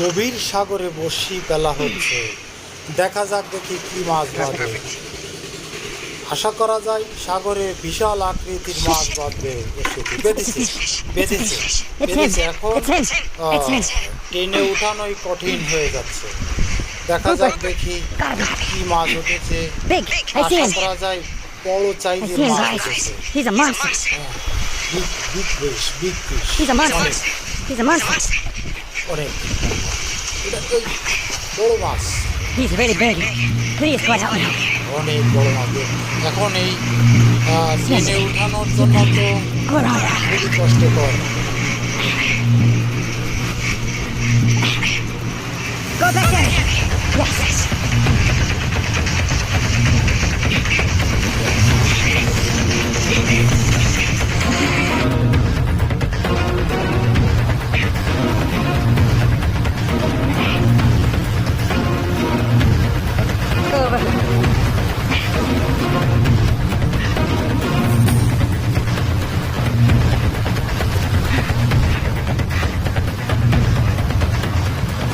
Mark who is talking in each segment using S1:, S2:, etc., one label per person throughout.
S1: গভীর সাগরে বসি ফেলা হচ্ছে দেখা যাক দেখি কি মাছ বাঁধবে আশা করা যায় সাগরে বিশাল আকৃতির মাছ বাঁধবে বেঁধেছে বেঁধেছে বেঁধেছে এখন ট্রেনে উঠানোই কঠিন হয়ে যাচ্ছে দেখা যাক দেখি কি মাছ উঠেছে আশা করা যায় বড় চাইজের মাছ উঠেছে Big, big fish, big fish.
S2: He's a monster. He's a monster.
S1: Correct. বড় মাছ
S2: He's very big. Please go help me.
S1: অনেক বড় মাছ এখন এই প্লেনে উঠানোর জন্য তো খুবই কষ্টকর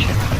S2: Yeah.